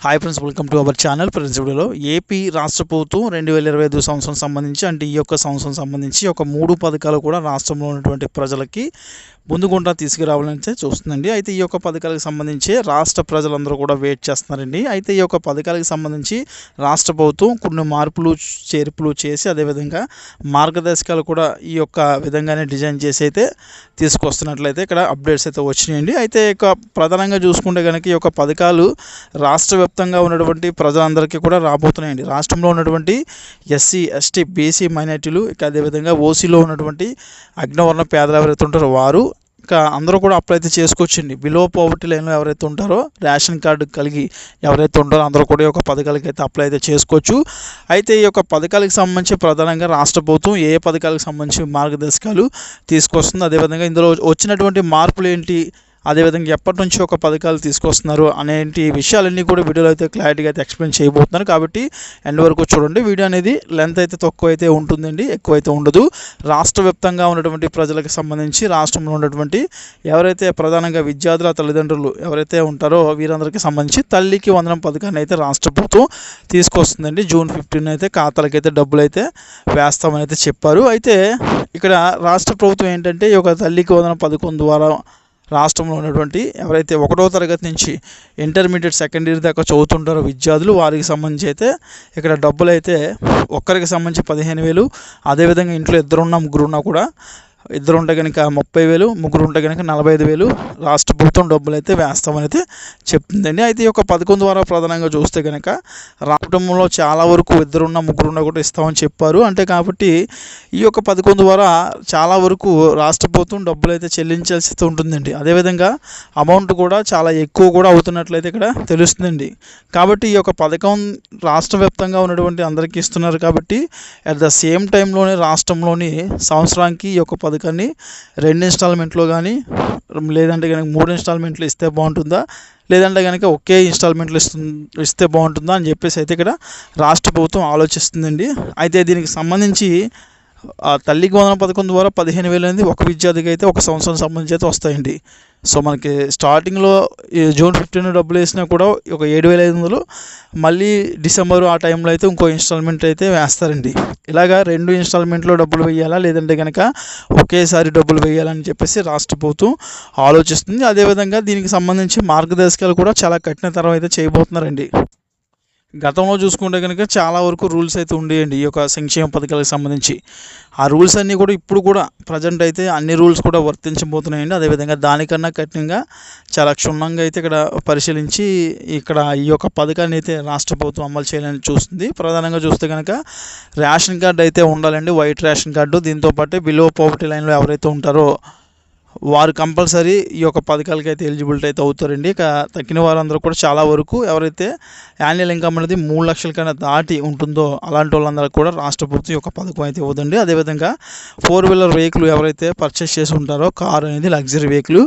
Hi friends welcome to our channel friends వీడియోలో AP రాష్ట్ర ప్రభుత్వం రెండు వేల ఇరవై ఐదు సంవత్సరం సంబంధించి అంటే ఈ యొక్క సంవత్సరం సంబంధించి ఒక మూడు పథకాలు కూడా రాష్ట్రంలో ఉన్నటువంటి ప్రజలకి ముందుగుండా తీసుకురావాలని అయితే చూస్తుందండి. అయితే ఈ యొక్క పథకాలకు సంబంధించి రాష్ట్ర ప్రజలందరూ కూడా వెయిట్ చేస్తున్నారండి. అయితే ఈ యొక్క పథకాలకు సంబంధించి రాష్ట్ర ప్రభుత్వం కొన్ని మార్పులు చేర్పులు చేసి అదేవిధంగా మార్గదర్శకాలు కూడా ఈ యొక్క విధంగానే డిజైన్ చేసి అయితే తీసుకొస్తున్నట్లయితే ఇక్కడ అప్డేట్స్ అయితే వచ్చినాయండి. అయితే ఇక ప్రధానంగా చూసుకుంటే కనుక ఈ యొక్క పథకాలు రాష్ట్ర వ్యాప్తంగా ఉన్నటువంటి ప్రజలందరికీ కూడా రాబోతున్నాయండి. రాష్ట్రంలో ఉన్నటువంటి ఎస్సీ ఎస్టీ బీసీ మైనార్టీలు ఇక అదేవిధంగా ఓసీలో ఉన్నటువంటి అగ్నవర్ణ పేదలు ఎవరైతే ఉంటారో వారు ఇంకా అందరూ కూడా అప్లై అయితే చేసుకోవచ్చండి. బిలో పావర్టీ లైన్లో ఎవరైతే ఉంటారో రేషన్ కార్డు కలిగి ఎవరైతే ఉంటారో అందరూ కూడా ఈ యొక్క పథకాలకి అయితే అప్లై అయితే చేసుకోవచ్చు. అయితే ఈ యొక్క పథకాలకు సంబంధించి ప్రధానంగా రాష్ట్ర ప్రభుత్వం ఏ పథకాలకు సంబంధించి మార్గదర్శకాలు తీసుకొస్తుంది. అదేవిధంగా ఇందులో వచ్చినటువంటి మార్పులు ఏంటి అదేవిధంగా ఎప్పటి నుంచి ఒక పథకాలు తీసుకొస్తున్నారు అనేటి విషయాలన్నీ కూడా వీడియోలో అయితే క్లారిటీగా అయితే ఎక్స్ప్లెయిన్ చేయబోతున్నాను కాబట్టి ఎండ్ వరకు చూడండి. వీడియో అనేది లెంత్ అయితే తక్కువ అయితే ఉంటుందండి ఎక్కువ అయితే ఉండదు. రాష్ట్ర వ్యాప్తంగా ఉన్నటువంటి ప్రజలకు సంబంధించి రాష్ట్రంలో ఉన్నటువంటి ఎవరైతే ప్రధానంగా విద్యార్థుల తల్లిదండ్రులు ఎవరైతే ఉంటారో వీరందరికీ సంబంధించి తల్లికి వందనం పథకాన్ని అయితే రాష్ట్ర ప్రభుత్వం తీసుకొస్తుందండి. జూన్ ఫిఫ్టీన్ అయితే ఖాతాలకైతే డబ్బులు అయితే వేస్తామని అయితే చెప్పారు. అయితే ఇక్కడ రాష్ట్ర ప్రభుత్వం ఏంటంటే ఈ యొక్క తల్లికి వందనం పథకం ద్వారా రాష్ట్రంలో ఉన్నటువంటి ఎవరైతే ఒకటో తరగతి నుంచి ఇంటర్మీడియట్ సెకండ్ ఇయర్ దాకా చదువుతుంటారో విద్యార్థులు వారికి సంబంధించి అయితే ఇక్కడ డబ్బులు అయితే ఒక్కరికి సంబంధించి పదిహేను వేలు అదేవిధంగా ఇంట్లో ఇద్దరున్నా ముగ్గురున్నా కూడా ఇద్దరు ఉంటే కనుక ముప్పై వేలు ముగ్గురు ఉంటే కనుక నలభై ఐదు వేలు. రాష్ట్ర ప్రభుత్వం డబ్బులు అయితే వేస్తామని అయితే చెప్తుందండి. అయితే ఈ యొక్క పథకం ద్వారా ప్రధానంగా చూస్తే కనుక కుటుంబంలో చాలా వరకు ఇద్దరున్న ముగ్గురున్న కూడా ఇస్తామని చెప్పారు. అంటే కాబట్టి ఈ యొక్క పథకం ద్వారా చాలా వరకు రాష్ట్ర ప్రభుత్వం డబ్బులు అయితే చెల్లించాల్సి ఉంటుందండి. అదేవిధంగా అమౌంట్ కూడా చాలా ఎక్కువ కూడా అవుతున్నట్లయితే ఇక్కడ తెలుస్తుందండి. కాబట్టి ఈ యొక్క పథకం రాష్ట్ర వ్యాప్తంగా ఉన్నటువంటి అందరికీ ఇస్తున్నారు కాబట్టి అట్ ద సేమ్ టైంలోనే రాష్ట్రంలోని సంవత్సరానికి ఈ యొక్క పథకాన్ని రెండు ఇన్స్టాల్మెంట్లో కానీ లేదంటే కనుక మూడు ఇన్స్టాల్మెంట్లు ఇస్తే బాగుంటుందా? లేదంటే కనుక ఒకే ఇన్స్టాల్మెంట్లు ఇస్తుంది ఇస్తే బాగుంటుందా అని చెప్పేసి అయితే ఇక్కడ రాష్ట్ర ప్రభుత్వం ఆలోచిస్తుందండి. అయితే దీనికి సంబంధించి ఆ తల్లికి వందన పథకం ద్వారా పదిహేను వేలు అనేది ఒక విద్యార్థికి అయితే ఒక సంవత్సరం సంబంధించి అయితే వస్తాయండి. సో మనకి స్టార్టింగ్లో జూన్ ఫిఫ్టీన్ డబ్బులు వేసినా కూడా ఒక ఏడు వేల ఐదు వందలు మళ్ళీ డిసెంబర్ ఆ టైంలో అయితే ఇంకో ఇన్స్టాల్మెంట్ అయితే వేస్తారండి. ఇలాగా రెండు ఇన్స్టాల్మెంట్లో డబ్బులు వేయాలా లేదంటే కనుక ఒకేసారి డబ్బులు వేయాలని చెప్పేసి రాష్ట్ర ప్రభుత్వం ఆలోచిస్తుంది. అదేవిధంగా దీనికి సంబంధించి మార్గదర్శకాలు కూడా చాలా కఠినతరం అయితే చేయబోతున్నారండి. గతంలో చూసుకుంటే కనుక చాలా వరకు రూల్స్ అయితే ఉండేయండి ఈ యొక్క సంక్షేమ పథకాలకు సంబంధించి. ఆ రూల్స్ అన్నీ కూడా ఇప్పుడు కూడా ప్రజెంట్ అయితే అన్ని రూల్స్ కూడా వర్తించబోతున్నాయండి. అదేవిధంగా దానికన్నా కఠినంగా చాలా క్షుణ్ణంగా అయితే ఇక్కడ పరిశీలించి ఇక్కడ ఈ యొక్క పథకాన్ని అయితే రాష్ట్ర ప్రభుత్వం అమలు చేయాలని చూస్తుంది. ప్రధానంగా చూస్తే కనుక రేషన్ కార్డు అయితే ఉండాలండి. White ration card. దీంతో పాటు బిలో పావర్టీ లైన్లో ఎవరైతే ఉంటారో వారు కంపల్సరీ ఈ యొక్క పథకాలకి అయితే ఎలిజిబిలిటీ అయితే అవుతారండి. ఇక తక్కిన వారందరూ కూడా చాలా వరకు ఎవరైతే యాన్యువల్ ఇన్కమ్ అనేది మూడు లక్షల కన్నా దాటి ఉంటుందో అలాంటి వాళ్ళందరూ కూడా రాష్ట్ర ప్రభుత్వం యొక్క పథకం అయితే ఇవ్వదండి. అదేవిధంగా ఫోర్ వీలర్ వెహికల్ ఎవరైతే పర్చేస్ చేసి ఉంటారో కార్ అనేది లగ్జరీ వెహికల్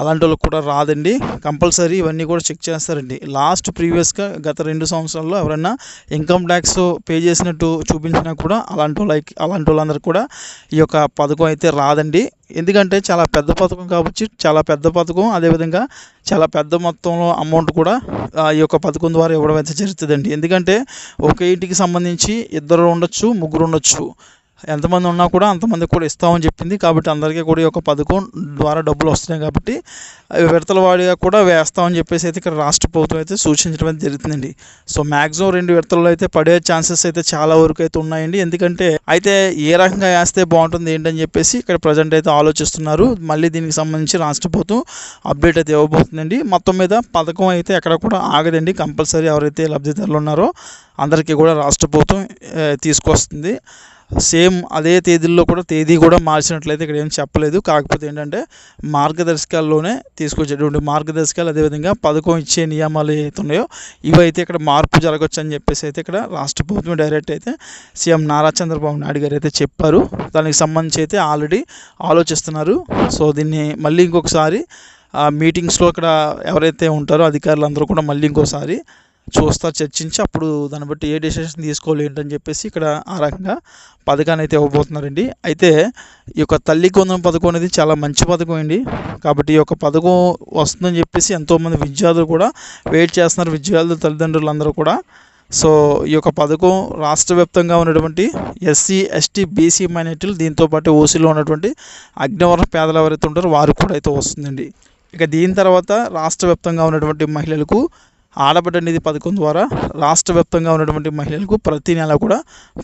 అలాంటి వాళ్ళకి కూడా రాదండి. కంపల్సరీ ఇవన్నీ కూడా చెక్ చేస్తారండి. లాస్ట్ ప్రీవియస్గా గత రెండు సంవత్సరాల్లో ఎవరైనా ఇన్కమ్ ట్యాక్స్ పే చేసినట్టు చూపించినా కూడా అలాంటి వాళ్ళకి అలాంటి వాళ్ళందరూ కూడా ఈ యొక్క పథకం అయితే రాదండి. ఎందుకంటే చాలా పెద్ద పథకం కాబట్టి చాలా పెద్ద పథకం అదేవిధంగా చాలా పెద్ద మొత్తంలో అమౌంట్ కూడా ఆ, ఈ యొక్క పథకం ద్వారా ఇవ్వడం అయితే జరుగుతుందండి. ఎందుకంటే ఒక ఇంటికి సంబంధించి ఇద్దరు ఉండొచ్చు ముగ్గురు ఉండొచ్చు. ఎంతమంది ఉన్నా కూడా అంతమందికి కూడా ఇస్తామని చెప్పింది. కాబట్టి అందరికీ కూడా ఈ యొక్క పథకం ద్వారా డబ్బులు వస్తున్నాయి కాబట్టి విడతల వాడిగా కూడా వేస్తామని చెప్పేసి అయితే ఇక్కడ రాష్ట్ర ప్రభుత్వం అయితే సూచించడం జరుగుతుందండి. సో మ్యాక్సిమం రెండు విడతల్లో అయితే పడే ఛాన్సెస్ అయితే చాలా వరకు అయితే ఉన్నాయండి. ఎందుకంటే అయితే ఏ రకంగా వేస్తే బాగుంటుంది ఏంటని చెప్పేసి ఇక్కడ ప్రజెంట్ అయితే ఆలోచిస్తున్నారు. మళ్ళీ దీనికి సంబంధించి రాష్ట్ర ప్రభుత్వం అప్డేట్ అయితే ఇవ్వబోతుందండి. మొత్తం మీద పథకం అయితే ఎక్కడ కూడా ఆగదండి. కంపల్సరీ ఎవరైతే లబ్ధిదారులు ఉన్నారో అందరికీ కూడా రాష్ట్ర ప్రభుత్వం తీసుకొస్తుంది. సేమ్ అదే తేదీల్లో కూడా తేదీ కూడా మార్చినట్లయితే ఇక్కడ ఏం చెప్పలేదు. కాకపోతే ఏంటంటే మార్గదర్శకాల్లోనే తీసుకొచ్చేటువంటి మార్గదర్శకాలు అదేవిధంగా పథకం ఇచ్చే నియమాలు ఏవైతున్నాయో ఇవైతే ఇక్కడ మార్పు జరగవచ్చు అని చెప్పేసి అయితే ఇక్కడ రాష్ట్ర ప్రభుత్వం డైరెక్ట్ అయితే సీఎం నారా చంద్రబాబు నాయుడు గారు అయితే చెప్పారు. దానికి సంబంధించి అయితే ఆల్రెడీ ఆలోచిస్తున్నారు. సో దీన్ని మళ్ళీ ఇంకొకసారి మీటింగ్స్లో ఇక్కడ ఎవరైతే ఉంటారో అధికారులు అందరూ కూడా మళ్ళీ ఇంకోసారి చూస్తా చర్చించి అప్పుడు దాన్ని బట్టి ఏ డెసిషన్ తీసుకోవాలి ఏంటని చెప్పేసి ఇక్కడ ఆ రకంగా పథకాన్ని అయితే ఇవ్వబోతున్నారండి. అయితే ఈ యొక్క తల్లి కొందం పథకం అనేది చాలా మంచి పథకం అండి. కాబట్టి ఈ యొక్క పథకం వస్తుందని చెప్పేసి ఎంతోమంది విద్యార్థులు కూడా వెయిట్ చేస్తున్నారు. విద్యార్థుల తల్లిదండ్రులు అందరూ కూడా. సో ఈ యొక్క పథకం రాష్ట్ర వ్యాప్తంగా ఉన్నటువంటి ఎస్సీ ఎస్టీ బీసీ మైనార్టీలు దీంతోపాటు ఓసీలో ఉన్నటువంటి అగ్నివర్ణ పేదలు ఎవరైతే ఉంటారో వారికి కూడా అయితే వస్తుందండి. ఇక దీని తర్వాత రాష్ట్ర వ్యాప్తంగా ఉన్నటువంటి మహిళలకు ఆడబిడ్డ నిధి పథకం ద్వారా రాష్ట్ర వ్యాప్తంగా ఉన్నటువంటి మహిళలకు ప్రతి నెల కూడా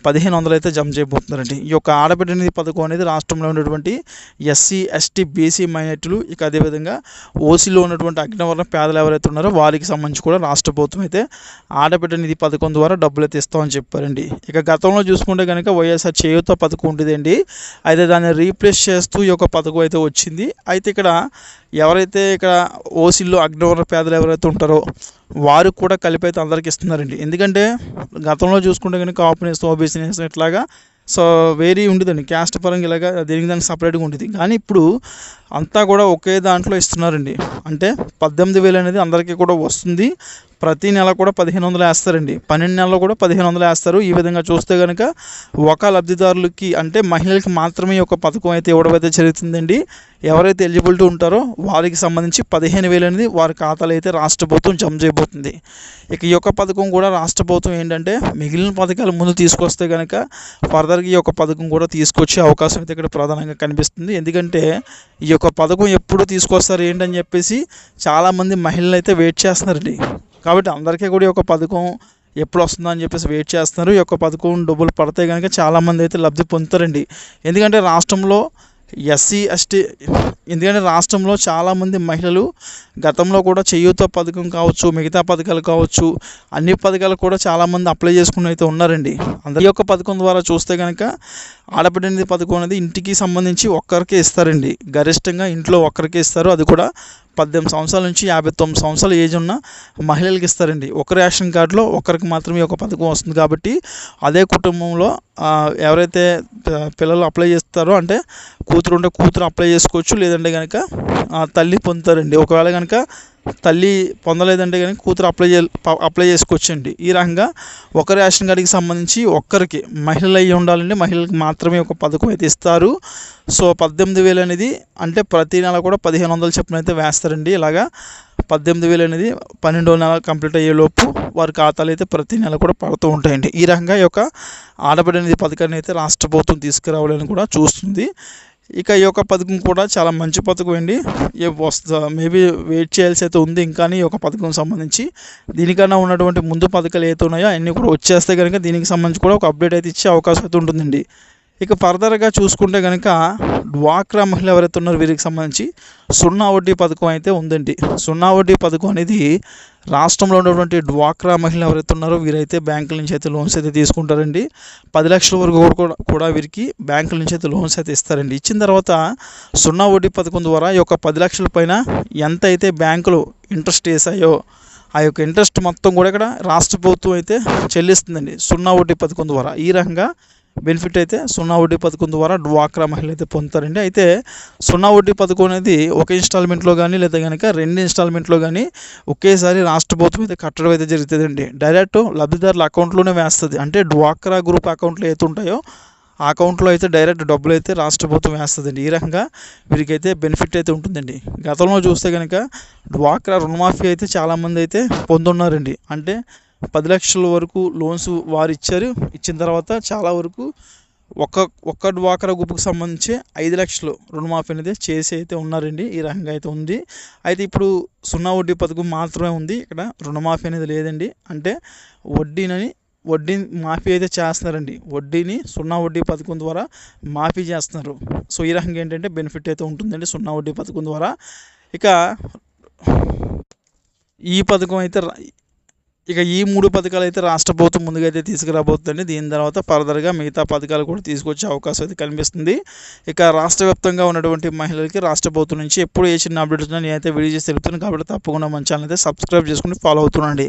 పదిహేను వందలు అయితే జమ చేయబోతున్నారండి. ఈ యొక్క ఆడబిడ్డ నిధి పథకం అనేది రాష్ట్రంలో ఉన్నటువంటి ఎస్సీ ఎస్టీ బీసీ మైనార్టీలు ఇక అదేవిధంగా ఓసీలో ఉన్నటువంటి అగ్నివర్ణ పేదలు ఎవరైతే ఉన్నారో వారికి సంబంధించి కూడా రాష్ట్ర ప్రభుత్వం అయితే ఆడబిడ్డ నిధి పథకం ద్వారా డబ్బులు అయితే ఇస్తామని చెప్పారండి. ఇక గతంలో చూసుకుంటే కనుక వైఎస్ఆర్ చేయూత పథకం ఉండేదండి. అయితే దాన్ని రీప్లేస్ చేస్తూ ఈ యొక్క పథకం అయితే వచ్చింది. అయితే ఇక్కడ ఎవరైతే ఇక్కడ ఓసీల్లో అగ్నివర్ణ పేదలు ఎవరైతే ఉంటారో వారు కూడా కలిపి అయితే అందరికి ఇస్తున్నారండి. ఎందుకంటే గతంలో చూసుకుంటే కనుక కాపునేస్ ఓబీసీనేస్ ఇట్లాగా సో వేరీ ఉండేదండి. క్యాస్ట్ పరంగా ఇలాగా దీనికి దానికి సపరేట్గా ఉండేది. కానీ ఇప్పుడు అంతా కూడా ఒకే దాంట్లో ఇస్తున్నారండి. అంటే పద్దెనిమిది వేలు అనేది అందరికీ కూడా వస్తుంది. ప్రతి నెల కూడా పదిహేను వందలు వేస్తారండి. పన్నెండు నెలలు కూడా పదిహేను వందలు వేస్తారు. ఈ విధంగా చూస్తే కనుక ఒక లబ్ధిదారులకి అంటే మహిళలకి మాత్రమే ఈ యొక్క పథకం అయితే ఇవ్వడం అయితే జరుగుతుందండి. ఎవరైతే ఎలిజిబిలిటీ ఉంటారో వారికి సంబంధించి పదిహేను వేలు అనేది వారి ఖాతాలో అయితే రాష్ట్ర ప్రభుత్వం జమ చేయబోతుంది. ఇక ఈ యొక్క పథకం కూడా రాష్ట్ర ప్రభుత్వం ఏంటంటే మిగిలిన పథకాలు ముందు తీసుకొస్తే కనుక ఫర్దర్గా ఈ యొక్క పథకం కూడా తీసుకొచ్చే అవకాశం అయితే ఇక్కడ ప్రధానంగా కనిపిస్తుంది. ఎందుకంటే ఈ యొక్క పథకం ఎప్పుడు తీసుకొస్తారు ఏంటని చెప్పేసి చాలామంది మహిళలు అయితే వెయిట్ చేస్తున్నారండి. కాబట్టి అందరికీ కూడా ఈ యొక్క పథకం ఎప్పుడు వస్తుందని అని చెప్పేసి వెయిట్ చేస్తున్నారు. ఈ యొక్క పథకం డబ్బులు పడితే కనుక చాలామంది అయితే లబ్ధి పొందుతారండి. ఎందుకంటే రాష్ట్రంలో ఎస్సీ ఎస్టీ ఎందుకంటే రాష్ట్రంలో చాలామంది మహిళలు గతంలో కూడా చేయూత పథకం కావచ్చు మిగతా పథకాలు కావచ్చు అన్ని పథకాలు కూడా చాలామంది అప్లై చేసుకుని అయితే ఉన్నారండి. అందరి యొక్క పథకం ద్వారా చూస్తే కనుక ఆడబిడ్డ పథకం అనేది ఇంటికి సంబంధించి ఒక్కరికే ఇస్తారండి. గరిష్టంగా ఇంట్లో ఒక్కరికే ఇస్తారు. అది కూడా పద్దెనిమిది సంవత్సరాల నుంచి యాభై తొమ్మిది సంవత్సరాల ఏజ్ ఉన్న మహిళలకు ఇస్తారండి. ఒక రేషన్ కార్డులో ఒకరికి మాత్రమే ఒక పథకం వస్తుంది కాబట్టి అదే కుటుంబంలో ఎవరైతే పిల్లలు అప్లై చేస్తారో అంటే కూతురు ఉంటే కూతురు అప్లై చేసుకోవచ్చు లేదంటే కనుక తల్లి పొందుతారండి. ఒకవేళ కనుక తల్లి పొందలేదంటే కానీ కూతురు అప్లై చే అప్లై చేసుకోవచ్చండి. ఈ రకంగా ఒక రేషన్ కార్డుకి సంబంధించి ఒక్కరికి మహిళలు అయ్యి ఉండాలండి మహిళలకు మాత్రమే ఒక పథకం అయితే ఇస్తారు. సో పద్దెనిమిది వేలు అనేది అంటే ప్రతి నెల కూడా పదిహేను వందల చొప్పున అయితే వేస్తారండి. ఇలాగా పద్దెనిమిది వేలు అనేది పన్నెండో నెల కంప్లీట్ అయ్యేలోపు వారి ఖాతాలు అయితే ప్రతి నెల కూడా పడుతూ ఉంటాయండి. ఈ రకంగా ఈ యొక్క ఆడబిడ్డ అనేది పథకాన్ని అయితే రాష్ట్ర ప్రభుత్వం తీసుకురావాలని కూడా చూస్తుంది. ఇక ఈ యొక్క పథకం కూడా చాలా మంచి పథకం అండి. వస్తా మేబీ వెయిట్ చేయాల్సి అయితే ఉంది ఇంకా ఈ యొక్క పథకం సంబంధించి. దీనికన్నా ఉన్నటువంటి ముందు పథకాలు ఏవైతే ఉన్నాయో అన్నీ కూడా వచ్చేస్తే కనుక దీనికి సంబంధించి కూడా ఒక అప్డేట్ అయితే ఇచ్చే అవకాశం అయితే ఉంటుందండి. ఇక ఫర్దర్గా చూసుకుంటే కనుక డ్వాక్రా మహిళ ఎవరైతే ఉన్నారో వీరికి సంబంధించి సున్నా వడ్డీ పథకం అయితే ఉందండి. సున్నా వడ్డీ పథకం అనేది రాష్ట్రంలో ఉన్నటువంటి డ్వాక్రా మహిళ ఎవరైతే ఉన్నారో వీరైతే బ్యాంకుల నుంచి అయితే లోన్స్ అయితే తీసుకుంటారండి. పది లక్షల వరకు కూడా కూడా వీరికి బ్యాంకుల నుంచి అయితే లోన్స్ అయితే ఇస్తారండి. ఇచ్చిన తర్వాత సున్నా వడ్డీ పథకం ద్వారా ఈ యొక్క పది లక్షల పైన ఎంత అయితే బ్యాంకులు ఇంట్రెస్ట్ వేసాయో ఆ యొక్క ఇంట్రెస్ట్ మొత్తం కూడా ఇక్కడ రాష్ట్ర ప్రభుత్వం అయితే చెల్లిస్తుందండి సున్నా వడ్డీ పథకం ద్వారా. ఈ రకంగా బెనిఫిట్ అయితే సున్నా వడ్డీ పథకం ద్వారా డ్వాక్రా మహిళలు అయితే పొందుతారండి. అయితే సున్నా వడ్డీ పథకం అనేది ఒక ఇన్స్టాల్మెంట్లో కానీ లేదా కనుక రెండు ఇన్స్టాల్మెంట్లో కానీ ఒకేసారి రాష్ట్ర ప్రభుత్వం అయితే కట్టడం అయితే జరుగుతుందండి. డైరెక్ట్ లబ్ధిదారుల అకౌంట్లోనే వేస్తుంది. అంటే డ్వాక్రా గ్రూప్ అకౌంట్లు అయితే ఉంటాయో ఆ అకౌంట్లో అయితే డైరెక్ట్ డబ్బులు అయితే రాష్ట్ర ప్రభుత్వం వేస్తుందండి. ఈ రకంగా వీరికైతే బెనిఫిట్ అయితే ఉంటుందండి. గతంలో చూస్తే కనుక డ్వాక్రా రుణమాఫీ అయితే చాలామంది అయితే పొందున్నారండి. అంటే పది లక్షల వరకు లోన్స్ వారు ఇచ్చారు ఇచ్చిన తర్వాత చాలా వరకు ఒక్క ఒక్క డ్వాక్రా గ్రూప్కి సంబంధించి ఐదు లక్షలు రుణమాఫీ అనేది చేసి అయితే ఉన్నారండి. ఈ రకంగా అయితే ఉంది. అయితే ఇప్పుడు సున్నా వడ్డీ పథకం మాత్రమే ఉంది. ఇక్కడ రుణమాఫీ అనేది లేదండి. అంటే వడ్డీనని వడ్డీ మాఫీ అయితే చేస్తున్నారండి. వడ్డీని సున్నా వడ్డీ పథకం ద్వారా మాఫీ చేస్తున్నారు. సో ఈ రకంగా ఏంటంటే బెనిఫిట్ అయితే ఉంటుందండి సున్నా వడ్డీ పథకం ద్వారా. ఇక ఈ పథకం అయితే ఇక ఈ మూడు పథకాలు అయితే రాష్ట్ర ప్రభుత్వం ముందుగా అయితే తీసుకురాబోతుందండి. దీని తర్వాత ఫర్దర్గా మిగతా పథకాలు కూడా తీసుకొచ్చే అవకాశం అయితే కనిపిస్తుంది. ఇక రాష్ట్ర వ్యాప్తంగా ఉన్నటువంటి మహిళలకి రాష్ట్ర ప్రభుత్వం నుంచి ఎప్పుడు ఏ చిన్న అప్డేట్ వచ్చినా నేనైతే వీడియో చేసి తెలుపుతాను. కాబట్టి తప్పకుండా మన ఛానల్ అయితే సబ్స్క్రైబ్ చేసుకుని ఫాలో అవుతుండండి.